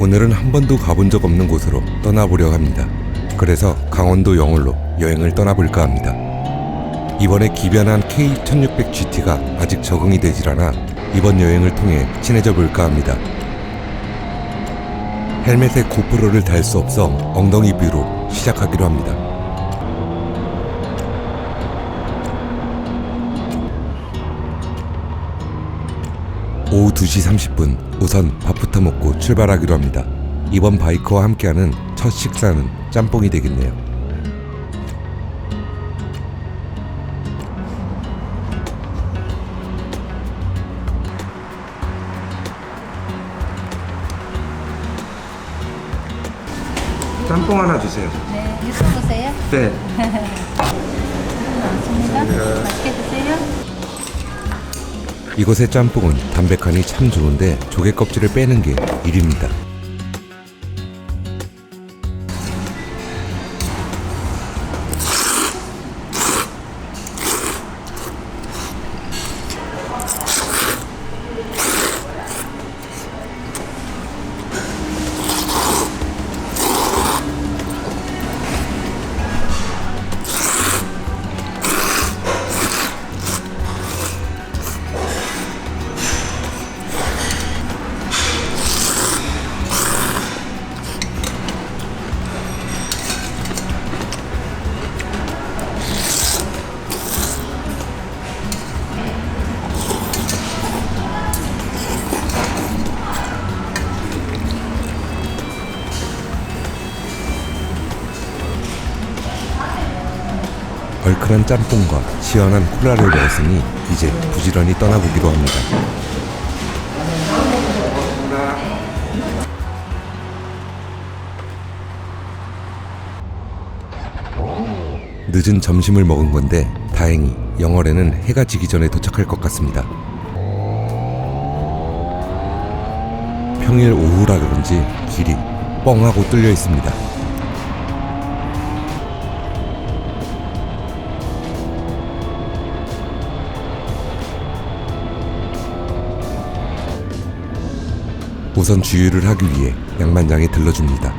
오늘은 한 번도 가본 적 없는 곳으로 떠나보려 합니다. 그래서 강원도 영월로 여행을 떠나볼까 합니다. 이번에 기변한 K1600GT가 아직 적응이 되질 않아 이번 여행을 통해 친해져 볼까 합니다. 헬멧에 고프로를 달 수 없어 엉덩이 뷰로 시작하기로 합니다. 2시 30분 우선 밥부터 먹고 출발하기로 합니다. 이번 바이크와 함께하는 첫 식사는 짬뽕이 되겠네요. 짬뽕 하나 주세요. 네, 이거 드세요. 네. 나왔습니다. 맛있게 드세요. 이곳의 짬뽕은 담백하니 참 좋은데 조개 껍질을 빼는 게 일입니다. 얼큰한 짬뽕과 시원한 콜라를 먹었으니 이제 부지런히 떠나보기로 합니다. 늦은 점심을 먹은 건데 다행히 영월에는 해가 지기 전에 도착할 것 같습니다. 평일 오후라 그런지 길이 뻥하고 뚫려 있습니다. 우선 주유를 하기 위해 양만장에 들러줍니다.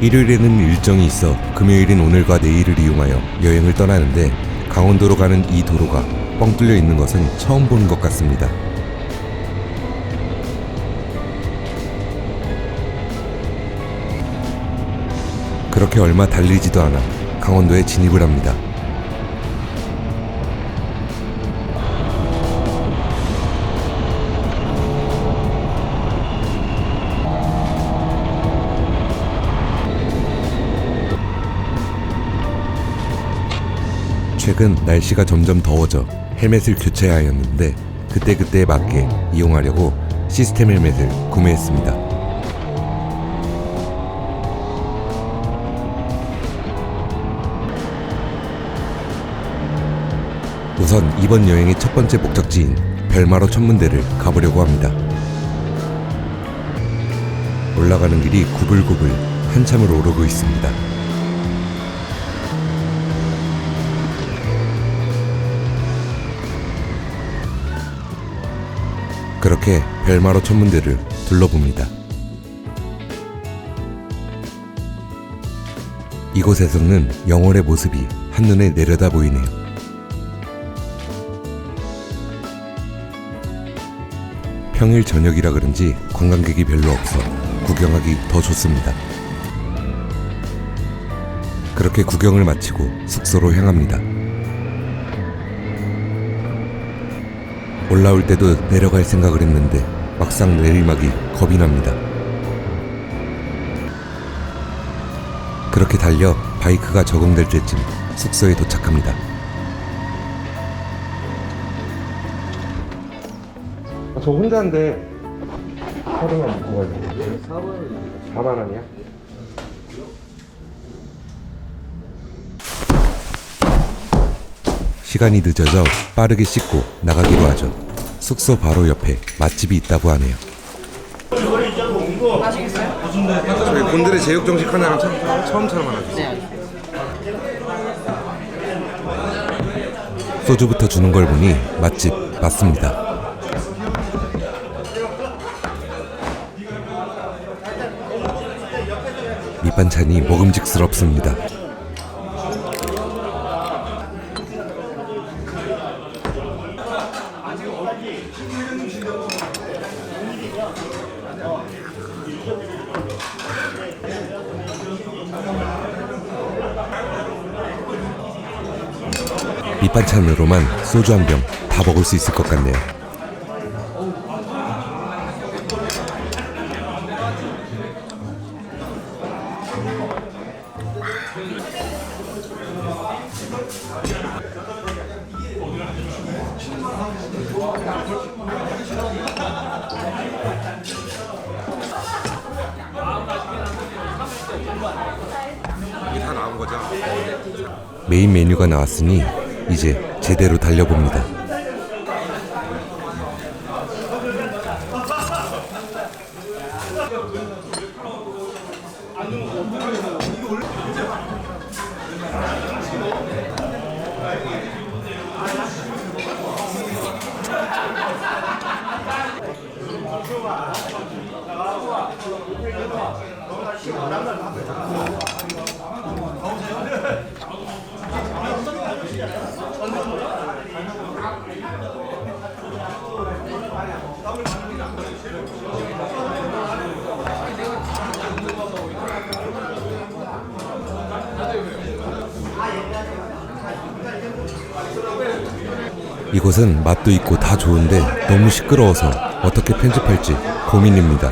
일요일에는 일정이 있어 금요일인 오늘과 내일을 이용하여 여행을 떠나는데 강원도로 가는 이 도로가 뻥 뚫려 있는 것은 처음 보는 것 같습니다. 그렇게 얼마 달리지도 않아 강원도에 진입을 합니다. 최근 날씨가 점점 더워져 헬멧을 교체해야 하였는데 그때그때에 맞게 이용하려고 시스템 헬멧을 구매했습니다. 우선 이번 여행의 첫 번째 목적지인 별마로 천문대를 가보려고 합니다. 올라가는 길이 구불구불 한참을 오르고 있습니다. 그렇게 별마로 천문대를 둘러봅니다. 이곳에서는 영월의 모습이 한눈에 내려다 보이네요. 평일 저녁이라 그런지 관광객이 별로 없어 구경하기 더 좋습니다. 그렇게 구경을 마치고 숙소로 향합니다. 올라올 때도 내려갈 생각을 했는데 막상 내리막이 겁이 납니다. 그렇게 달려 바이크가 적응될 때쯤 숙소에 도착합니다. 저 혼자인데 하루만 먹고 가야 돼. 4만 4만 원이야? 시간이 늦어져 빠르게 씻고 나가기로 하죠. 숙소 바로 옆에 맛집이 있다고 하네요. 저희 곤드레 제육 정식 하나랑 처음, 처음처럼 하나 주세요. 소주부터 주는 걸 보니 맛집 맞습니다. 밑반찬이 먹음직스럽습니다. 밑반찬으로만 소주 한 병 다 먹을 수 있을 것 같네요. 메인 메뉴가 나왔으니 이제 제대로 달려봅니다. 이곳은 맛도 있고 다 좋은데 너무 시끄러워서 어떻게 편집할지 고민입니다.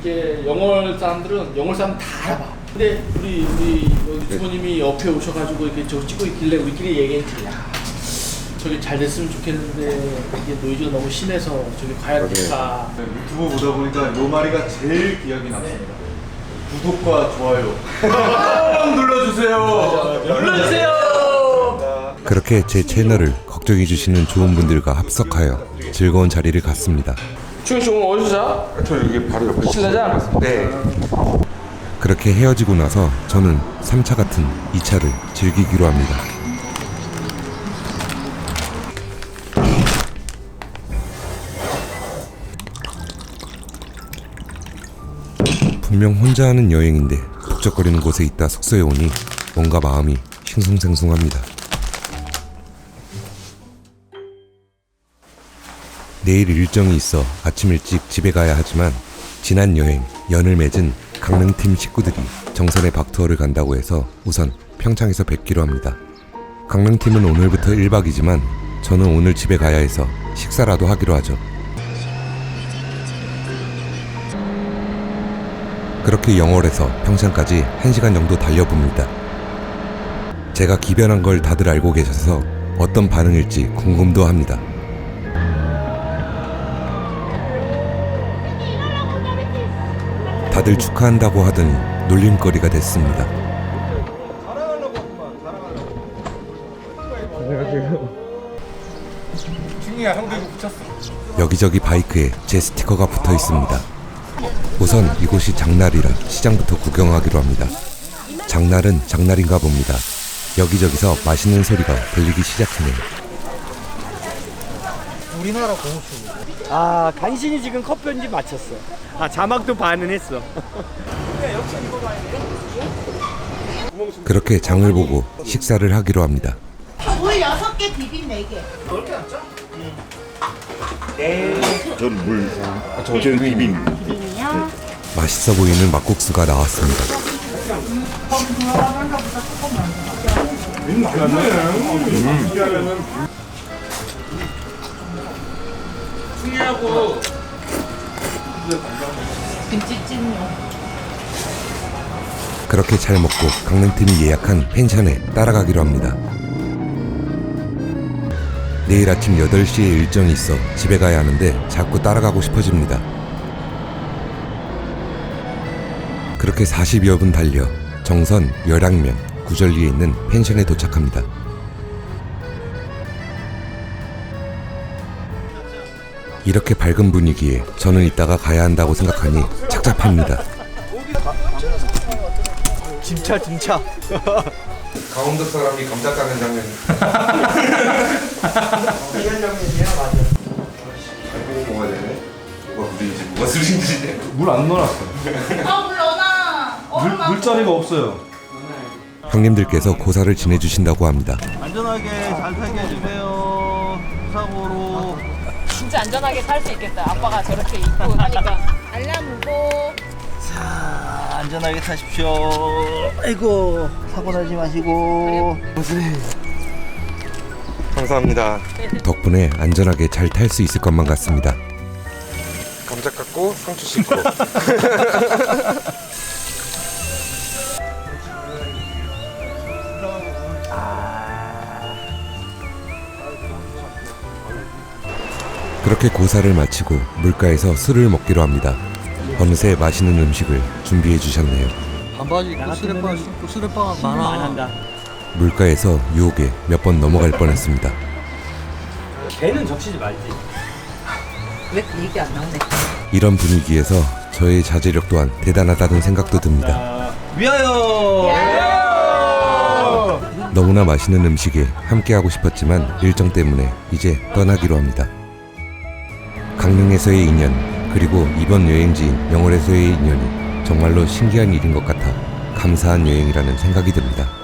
이게 영월 사람들은 영월 사람 다 알아봐. 근데 우리 우리 여기 주부님이 옆에 오셔가지고 이렇게 저 찍고 있길래 우리끼리 얘기했지. 야, 저기 잘 됐으면 좋겠는데 이게 노이즈가 너무 심해서 저기 과야 될까. 유튜브 보다 보니까 요 마리가 제일 기억이 남습니다. 구독과 좋아요 꼭 눌러주세요. 눌러주세요. 그렇게 제 채널을 걱정해 주시는 좋은 분들과 합석하여 즐거운 자리를 갖습니다. 충현 씨 오늘 어디서 자? 저 여기 바로 옆에 실내장? 네. 그렇게 헤어지고 나서 저는 3차 같은 2차를 즐기기로 합니다. 분명 혼자 하는 여행인데 북적거리는 곳에 있다 숙소에 오니 뭔가 마음이 싱숭생숭합니다. 내일 일정이 있어 아침 일찍 집에 가야 하지만 지난 여행 연을 맺은 강릉팀 식구들이 정선의 박투어를 간다고 해서 우선 평창에서 뵙기로 합니다. 강릉팀은 오늘부터 1박이지만 저는 오늘 집에 가야 해서 식사라도 하기로 하죠. 그렇게 영월에서 평창까지 1시간 정도 달려봅니다. 제가 기변한 걸 다들 알고 계셔서 어떤 반응일지 궁금도 합니다. 다들 축하한다고 하더니 놀림거리가 됐습니다. 여기저기 바이크에 제 스티커가 붙어 있습니다. 우선 이곳이 장날이라 시장부터 구경하기로 합니다. 장날은 장날인가 봅니다. 여기저기서 맛있는 소리가 들리기 시작하네요. 우리나라 고무줄. 아 간신히 지금 컷 편집 마쳤어. 아 자막도 반은 했어. 그렇게 장을 보고 식사를 하기로 합니다. 물 6개, 비빔 4개. 저는 물. 아, 저 저는 비빔. 맛있어 보이는 막국수가 나왔습니다. 김치찜요. 그렇게 잘 먹고 강릉팀이 예약한 펜션에 따라가기로 합니다. 내일 아침 8시에 일정이 있어 집에 가야 하는데 자꾸 따라가고 싶어집니다. 그렇게 40여 분 달려 정선 열양면 구절리에 있는 펜션에 도착합니다. 이렇게 밝은 분위기에 저는 이따가 가야 한다고 생각하니 착잡합니다. 진짜 진짜. 강원도 사람이 감자 까는 장면. 알고 먹어야 되네. 뭐가 물인지 뭐가 술인지. 물 안 넣어놨어. 아 물러나. 물, 물자리가 없어요. 형님들께서 고사를 지내주신다고 합니다. 안전하게 잘 살게 해주세요. 사고로. 진짜 안전하게 살 수 있겠다. 아빠가 저렇게 입고 하니까. 알람 우고. 자, 안전하게 타십시오. 아이고, 사고 나지 마시고. 감사합니다. 덕분에 안전하게 잘 탈 수 있을 것만 같습니다. 감자 깎고 상추 씻고. 그렇게 고사를 마치고 물가에서 술을 먹기로 합니다. 어느새 맛있는 음식을 준비해 주셨네요. 반바지 입고 쓰레빠 신고 쓰레빠가 많아. 안 한다. 물가에서 유혹에 몇 번 넘어갈 뻔했습니다. 걔는 적시지 말지. 왜 그 얘기 안 나오네. 이런 분위기에서 저의 자제력 또한 대단하다는 생각도 듭니다. 위하여. 너무나 맛있는 음식에 함께하고 싶었지만 일정 때문에 이제 떠나기로 합니다. 강릉에서의 인연 그리고 이번 여행지인 영월에서의 인연이 정말로 신기한 일인 것 같아 감사한 여행이라는 생각이 듭니다.